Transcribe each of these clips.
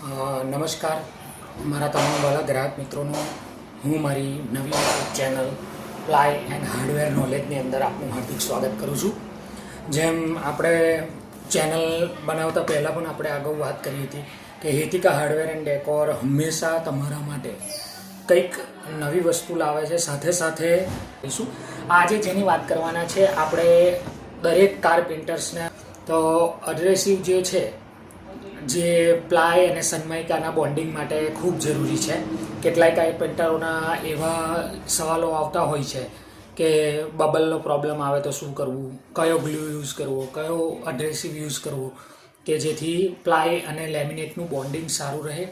નમસ્કાર. મારા તમામ વાલા ગ્રાહક મિત્રોનો, હું મારી નવી ચેનલ પ્લાય એન્ડ હાર્ડવેર નોલેજની અંદર આપનું હાર્દિક સ્વાગત કરું છું. જેમ આપણે ચેનલ બનાવતા પહેલાં પણ આપણે અગાઉ વાત કરી હતી કે હેતિકા હાર્ડવેર એન્ડ ડેકોર હંમેશા તમારા માટે કંઈક નવી વસ્તુ લાવે છે. સાથે સાથે શું? આજે જેની વાત કરવાના છે, આપણે દરેક કારપેન્ટર્સને તો અડ્રેસિવ જે છે જે પ્લાય અને સનમાયકાના બોન્ડિંગ માટે ખૂબ જરૂરી છે. કેટલાય કાર્પેન્ટરોના એવા સવાલો આવતા હોય છે કે બબલનો પ્રોબ્લેમ આવે તો શું કરવું? કયો ગ્લુ યુઝ કરવો? કયો અડ્રેસિવ યુઝ કરવો? કે જેથી પ્લાય અને લેમિનેટનું બોન્ડિંગ સારું રહે.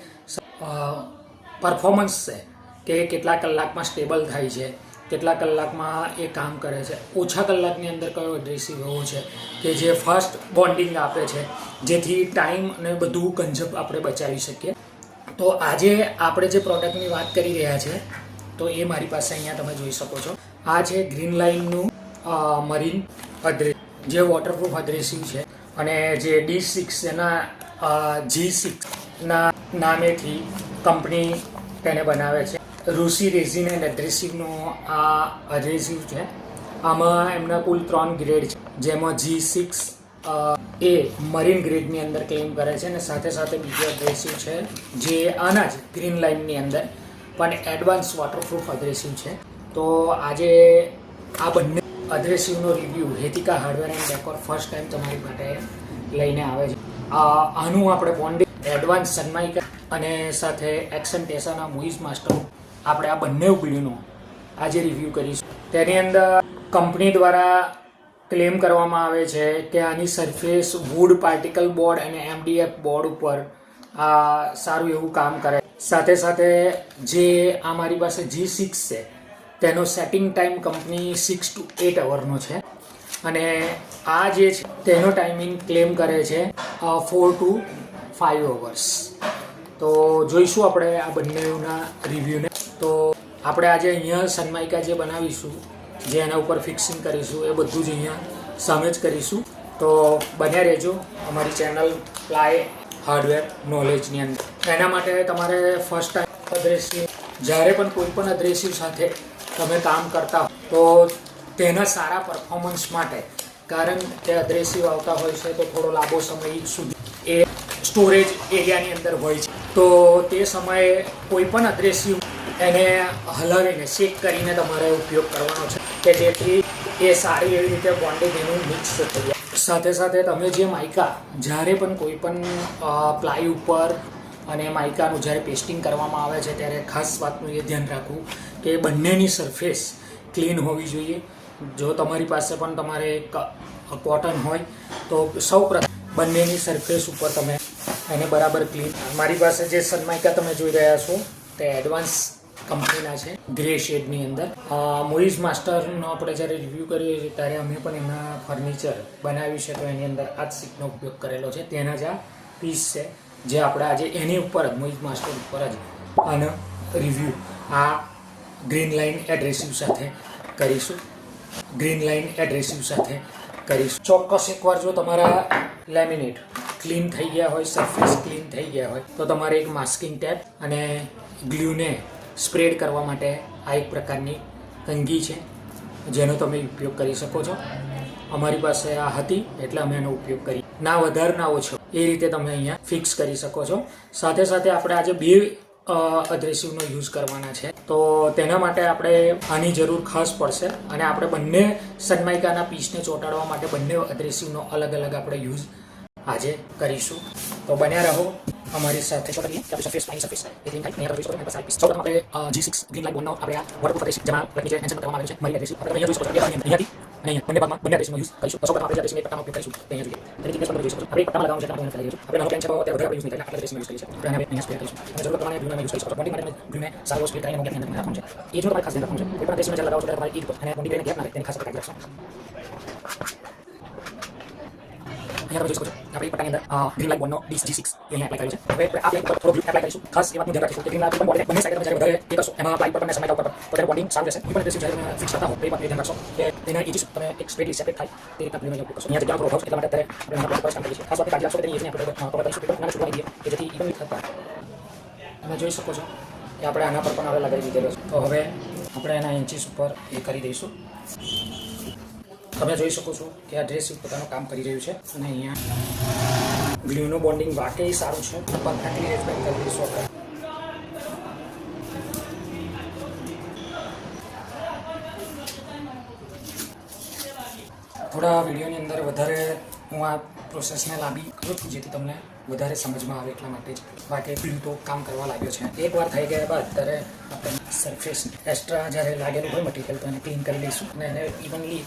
પરફોર્મન્સ છે કે કેટલા કલાકમાં સ્ટેબલ થાય છે કેટલા કલાકમાં એ કામ કરે છે. ઓછા કલાકની અંદર કયો એડ્રેસિવ એવો છે કે જે ફર્સ્ટ બોન્ડિંગ આપે છે. જેથી ટાઈમ અને બધું કંજપ આપણે બચાવી શકીએ. તો આજે આપણે જે પ્રોડક્ટની વાત કરી રહ્યા છે, તો એ મારી પાસે અહીંયા તમે જોઈ શકો છો. આ છે ગ્રીન લાઇનનું મરીન અદ્રે, જે વોટરપ્રૂફ અદ્રેસિવ છે. અને જે ડી સિક્સ એના જી સિક્સના નામેથી કંપની તેને બનાવે છે. રૂસી રેઝિન એન્ડ એડ્રેસિવનો આ અડ્રેસિવ છે. આમાં એમના કુલ ત્રણ ગ્રેડ છે, જેમાં જી સિક્સ એ મરીન ગ્રેડની અંદર ક્લેમ કરે છે અને સાથે સાથે બીજો અડ્રેસિવ છે જે આના જ ગ્રીન લાઇનની અંદર પણ એડવાન્સ વોટરપ્રૂફ અડ્રેસિવ છે. તો આજે આ બંને અડ્રેસિવનો review Hetika hardware and decor first time તમારી માટે લઈને આવે છે. આનું આપણે બોન્ડિંગ એડવાન્સ સનમાઇકા અને સાથે એક્શન ટેસાના મુવીઝ માસ્ટર આપણે આ બંને પીઢીનો આજે રિવ્યૂ કરીશું. તેની અંદર કંપની દ્વારા ક્લેમ કરવામાં આવે છે કે આની સરફેસ વુડ પાર્ટિકલ બોર્ડ અને એમડીએફ બોર્ડ ઉપર, આ, સારું એવું કામ કરે. સાથે સાથે જે આ મારી પાસે જી સિક્સ છે, તેનો setting time company six to eight અવરનો છે. અને આ જે છે, તેનો ટાઈમિંગ ક્લેમ કરે છે ફોર ટુ ફાઇવ અવર્સ તો જોઈશું આપણે આ બંનેના રિવ્યૂને તો આપણે આજે અહીંયા સનમાઇકા જે બનાવીશું જે એના ઉપર ફિક્સિંગ કરીશું, એ બધું જ અહીંયા સામે જ કરીશું. તો બન્યા રહેજો અમારી ચેનલ પ્લાય હાર્ડવેર નોલેજની અંદર. એના માટે તમારે ફર્સ્ટ ટાઈમ અદ્રેસિવ જ્યારે પણ કોઈ પણ અદ્રેસિવ સાથે તમે કામ કરતા હો, તો તેના સારા પરફોર્મન્સ માટે, કારણ કે અદ્રેસિવ આવતા હોય છે, તો થોડો લાંબો સમય સુધી એ સ્ટોરેજ એરિયાની અંદર હોય છે. તો તે સમયે કોઈ પણ અદ્રેસિવ એને હલાવીને શેક કરીને તમારે ઉપયોગ કરવાનો છે. કે જેથી એ સારી એવી રીતે બોન્ડિંગ એનું મિક્સ થઈ જાય સાથે સાથે તમે જે માઇકા જ્યારે પણ કોઈ પણ પ્લાય ઉપર અને માઇકાનું જ્યારે પેસ્ટિંગ કરવામાં આવે છે, ત્યારે ખાસ વાતનું એ ધ્યાન રાખવું કે બંનેની સરફેસ ક્લીન હોવી જોઈએ. જો તમારી પાસે પણ તમારે કોટન હોય, તો સૌ બંનેની સરફેસ ઉપર તમે એને બરાબર ક્લીન મારી પાસે જે સનમાઇકા તમે જોઈ રહ્યા છો, તે એડવાન્સ કંપનીના છે. ગ્રે શેડની અંદર. મોઇઝ માસ્ટરનો આપણે જ્યારે રિવ્યૂ કરીએ છીએ ત્યારે અમે પણ એના ફર્નિચર બનાવી તો એની અંદર આ જ સીટનો ઉપયોગ કરેલો છે. તેના જ આ પીસ છે જે આપણે આજે એની ઉપર જ મોઈઝ માસ્ટર ઉપર જ આનો રિવ્યૂ આ ગ્રીન લાઇન એડ્રેસિવ સાથે કરીશું. ગ્રીન લાઇન એડ્રેસિવ સાથે કરીશું. ચોક્કસ એકવાર જો તમારા લેમિનેટ ક્લીન થઈ ગયા હોય સરફેસ ક્લીન થઈ ગયા હોય, તો તમારે એક માસ્કિંગ ટેપ અને ગ્લુને સ્પ્રેડ કરવા માટે આ એક પ્રકારની કંગી છે, જેનો તમે ઉપયોગ કરી શકો છો. અમારી પાસે આ હતી, એટલે અમે એનો ઉપયોગ કરી. ના વધારે, ના ઓછો. એ રીતે તમે અહીંયા ફિક્સ કરી શકો છો. સાથે સાથે આપણે આજે બે અધ્રેસિવનો યુઝ કરવાના છે. તો તેના માટે આપણે આની જરૂર ખાસ પડશે. અને આપણે બંને સનમાઇકાના પીસને ચોંટાડવા માટે બંને અધ્રેસિવનો અલગ અલગ આપણે યુઝ આજે કરીશું. તો બન્યા રહો. અમારી સાથે સરફેસ પાણી સરફેસ એ ગ્રીન લાઇટ અહીંયા જોઈ શકો છો પીસ સૌપ્રથમ આપણે જી સિક્સ ગ્રીન લાઇટ બોન્ડનો આપણે આ વોટરપ્રૂફ એડ્રેસિવ જેમાં નીચે એન્સર કરવામાં આવેલું છે મારી એડ્રેસિવ આપણે અહીંયા જોઈ શકો છો અહીંયાથી અને બંને ભાગમાં બંને એડ્રેસનો યુઝ કરીશું સૌપ્રથમ આપણે એક પટ્ટાનો ઉપયોગ કરીશું અહીંયા જોઈએ ટીકનેસ પણ જોઈ શકો છો આપણે એક પટ્ટામાં લગાવવાનું છે આપણે નવો પ્લેન છે તો વધારે યુઝ નહીં થાય એડ્રેસનો યુઝ કરીશું આપણે અહીંયા સ્પ્રે કરીશું અને જરૂર પ્રમાણે બ્લૂના યુઝ કરી શકો છો બોન્ડિંગ માટે બ્લૂને સારો સ્પ્રે કરીને મોટી અંદર રાખવાનું છે એ જો તમારે ખાસ ધ્યાન રાખવાનું છે કોઈ પણ એડ્રેસમાં જ્યારે લગાવો છો ત્યારે તમારે ઈટ અને બોડી કરીને ગેપ ના તેની ખાસ કાળજી રાખશો અહીંયા તમે જોઈ શકો આપણે પટ્ટાની અંદર ગ્રીન લાઇટ સિક્સ અહીંયા કર્યું છે હવે આપણે પર થોડો બ્લુ એપ્લાય ખાસ એ વાતનું કે ગ્રીન લાઇટ તમે એ એમાં પ્લાય પર બંને સમય ઉપર તો ત્યારે બોન્ડિંગ તમે એ તમે એક સ્ટ્રેટલી સેપરેટ થાય તે અહીંયા અત્યારે આપણે એના પર કામ કરીએ આપણે થતા જોઈ શકો છો કે આપણે આના પર પણ હવે લગાવી દીધેલો છે તો હવે આપણે એના ઇન્ચીસ ઉપર એ કરી દઈશું તમે જોઈ શકો છો કે આ ડ્રેસ પોતાનું કામ કરી રહ્યું છે. અને અહીંયા ગ્લુનું બોન્ડિંગ વાકઈ સારું છે. પરફેક્ટલી એક્સપ્લેન કરી દઈશું આપણે થોડા વિડીયોની અંદર વધારે હું આ પ્રોસેસને લાંબી કરું છું, જેથી તમને વધારે સમજમાં આવે એટલા માટે જ. બાકી પીલું તો કામ કરવા લાગ્યો છે. એકવાર થઈ ગયા બાદ ત્યારે આપણે સરફેસ એક્સ્ટ્રા જ્યારે લાગેલું હોય મટીરિયલ તો એને ક્લીન કરી લઈશું. અને એને ઇવનલી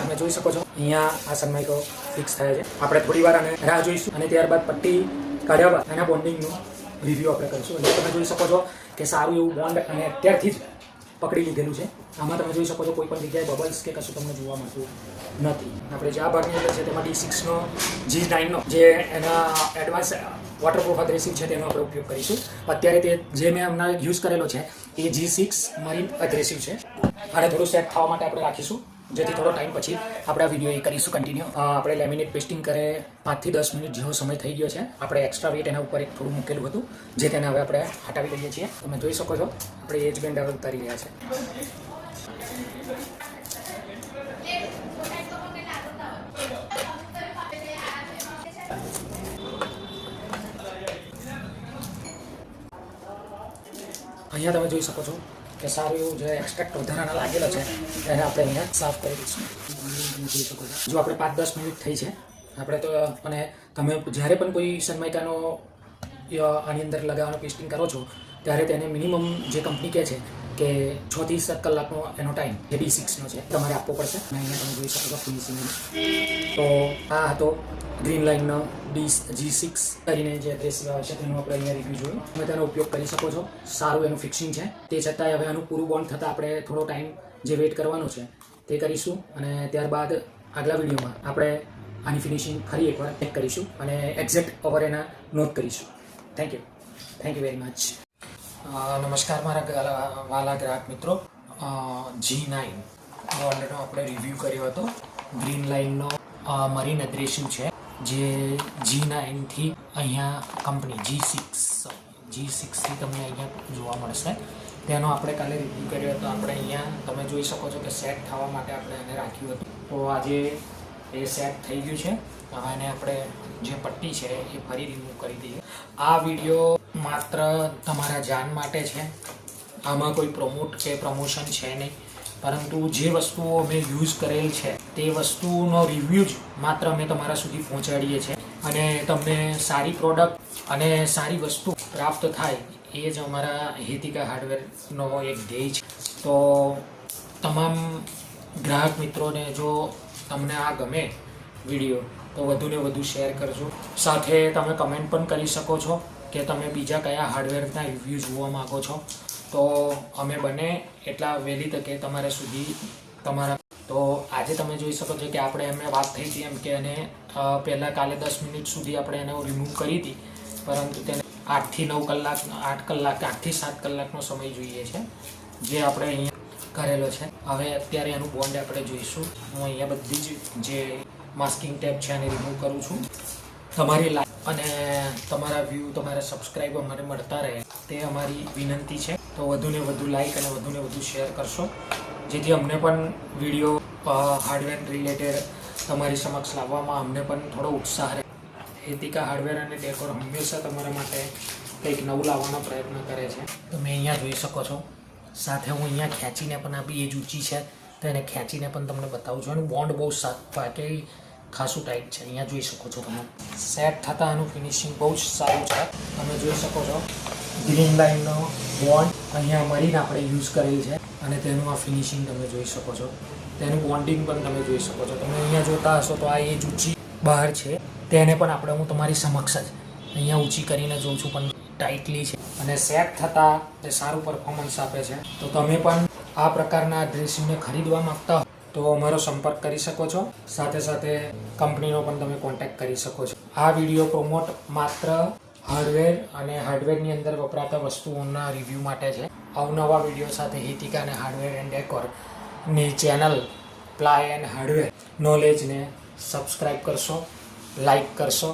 તમે જોઈ શકો છો. અહીંયા આ સનમાઇકો ફિક્સ થાય છે. આપણે થોડી વાર આને રાહ જોઈશું અને ત્યારબાદ પટ્ટી કાઢ્યા બાદ એના બોન્ડિંગનું રિવ્યૂ આપણે કરીશું. એટલે તમે જોઈ શકો છો કે સારું એવું બોન્ડ અને અત્યારથી જ પકડી લીધેલું છે. આમાં તમે જોઈ શકો છો કોઈ પણ જગ્યાએ બબલ્સ કે કશું તમને જોવા મળતું નથી. આપણે જે આ ભાગની અંદર છે તેમાં ડી સિક્સનો જી નાઇનનો જે એના એડવાન્સ વોટરપ્રૂફ અગ્રેસિવ છે તેનો આપણે ઉપયોગ કરીશું. અત્યારે તે જે મેં હમણાં યુઝ કરેલો છે એ જી સિક્સ મરીન અગ્રેસિવ છે. આને થોડું સેટ થવા માટે આપણે રાખીશું. જેથી થોડો ટાઈમ પછી આપણે આ વીડિયો એ કરીશું કન્ટિન્યુ આપણે લેમિનેટ પેસ્ટિંગ કરે પાંચથી દસ મિનિટ જેવો સમય થઈ ગયો છે. આપણે એક્સ્ટ્રા વેટ એના ઉપર એક થોડું મૂકેલું હતું, જે તેને હવે આપણે હટાવી લઈએ છીએ. તમે જોઈ શકો છો, આપણે એજ બેન્ડ હવે ઉતારી રહ્યા છે. અહીંયા તમે જોઈ શકો છો કે સારું એવું જે એક્સ્ટ્રેક્ટ વધારાના લાગેલો છે એને આપણે અહીંયા સાફ કરી દઈશું. જો આપણે પાંચ દસ મિનિટ થઈ છે, આપણે તો, અને તમે જ્યારે પણ કોઈ સનમાઇકાનો આની અંદર લગાવવાનો પેસ્ટિંગ કરો છો, ત્યારે તેને મિનિમમ જે કંપની કહે છે કે છ થી સાત કલાકનો એનો ટાઈમ જે બી સિક્સનો છે, તમારે આપવો પડશે. અને અહીંયા તમે જોઈ શકો છો ફિનિશિંગ તો આ હતો ગ્રીન લાઇનનો ડી જી સિક્સ કરીને જે એગ્રેસિવ આવે છે, તેનું આપણે અહીંયા રિવ્યૂ જોયું. તમે તેનો ઉપયોગ કરી શકો છો. સારું એનું ફિક્સિંગ છે. તે છતાંય હવે આનું પૂરું બોન્ડ થતાં આપણે થોડો ટાઈમ જે વેઇટ કરવાનો છે, તે કરીશું. અને ત્યારબાદ આગલા વિડીયોમાં આપણે આની ફિનિશિંગ ફરી એકવાર ચેક કરીશું અને એક્ઝેક્ટ ઓવર એના નોટ કરીશું. Thank you thank you very much નમસ્કાર મારા વાલા ગ્રાહક મિત્રો. જી નાઇન બોન્ડનો આપણે રિવ્યૂ કર્યો હતો. ગ્રીન લાઇનનો મરીન એડ્રેસિવ છે, જે જી નાઇનથી અહીંયા કંપની જી સિક્સ જી સિક્સથી તમને અહીંયા જોવા મળશે. તેનો આપણે કાલે રિવ્યૂ કર્યો હતો. આપણે અહીંયા, તમે જોઈ શકો છો કે સેટ થવા માટે આપણે એને રાખ્યું હતું. તો આજે એ સેટ થઈ ગયું છે. હવે એને આપણે જે પટ્ટી છે એ ફરી રિમૂવ કરી દઈએ. આ વીડિયો માત્ર તમારા જાન માટે છે. આમાં કોઈ પ્રમોટ કે પ્રમોશન છે નહીં. પરંતુ જે વસ્તુઓ અમે યુઝ કરેલ છે, તે વસ્તુનો રિવ્યૂ જ માત્ર અમે તમારા સુધી પહોંચાડીએ છીએ. અને તમને સારી પ્રોડક્ટ અને સારી વસ્તુ પ્રાપ્ત થાય, એ જ અમારા હેતિકા હાર્ડવેરનો એક ધ્યેય છે. તો તમામ ગ્રાહક મિત્રોને જો તમને આ ગમે વીડિયો તો વધુને વધુ શેર કરજો. સાથે તમે કમેન્ટ પણ કરી શકો છો. કે તમે બીજા કયા હાર્ડવેરના રિવ્યૂ જોવા માગો છો? તો અમે બને એટલા વહેલી તકે તમારા સુધી તમારા તો આજે તમે જોઈ શકો છો કે આપણે એમને વાત થઈ હતી એમ કે એને પહેલાં કાલે દસ મિનિટ સુધી આપણે એને રિમૂવ કરી હતી. પરંતુ તેને આઠથી નવ કલાક આઠ કલાક આઠથી સાત કલાકનો સમય જોઈએ છે, જે આપણે અહીંયા કરેલો છે. હવે અત્યારે એનું બોન્ડ આપણે જોઈશું. હું અહીંયા બધી જ જે માસ્કિંગ ટેપ છે એને રિમૂવ કરું છું. તમારી લાઈક અને તમારા વ્યૂ તમારા સબસ્ક્રાઈબ અમને મળતા રહે. તે અમારી વિનંતી છે. તો વધુને વધુ લાઇક અને વધુને વધુ શેર કરશો. જેથી અમને પણ વીડિયો હાર્ડવેર રિલેટેડ તમારી સમક્ષ લાવવામાં અમને પણ થોડો ઉત્સાહ રહે. હેતિકા હાર્ડવેર અને ડેકોર હંમેશા તમારા માટે કંઈક નવું લાવવાનો પ્રયત્ન કરે છે. તમે અહીંયા જોઈ શકો છો. સાથે હું અહીંયા ખેંચીને પણ આપી એ જ ઊંચી છે. તો એને ખેંચીને પણ તમને બતાવું છું. અને બોન્ડ બહુ સાફ પાકે ખાસું ટાઈટ છે. અહીંયા જોઈ શકો છો તમે. સેટ થતાં આનું ફિનિશિંગ બહુ જ સારું છે. તમે જોઈ શકો છો. ગ્રીન લાઇનનો બોન્ડ અહીંયા મરીને આપણે યુઝ કરેલ છે. અને તેનું આ ફિનિશિંગ તમે જોઈ શકો છો. તેનું બોન્ડિંગ પણ તમે જોઈ શકો છો. તમે અહીંયા જોતા હશો તો આ એ જ ઊંચી બહાર છે. તેને પણ આપણે હું તમારી સમક્ષ જ અહીંયા ઊંચી કરીને જોઉં છું, પણ ટાઇટલી છે. અને સેટ થતાં તે સારું પરફોર્મન્સ આપે છે. તો તમે પણ આ પ્રકારના ડ્રેસિંગને ખરીદવા માંગતા હો તો અમારો સંપર્ક કરી શકો છો. સાથે સાથે કંપનીનો પણ તમે કોન્ટેક્ટ કરી શકો છો. આ વીડિયો પ્રોમોટ માત્ર હાર્ડવેર અને હાર્ડવેરની અંદર વપરાતા વસ્તુઓના રિવ્યૂ માટે છે. અવનવા વીડિયો સાથે હિતિકા અને હાર્ડવેર એન્ડ ડેકોરની ચેનલ પ્લાય એન્ડ હાર્ડવેર નોલેજને સબસ્ક્રાઈબ કરશો લાઈક કરશો.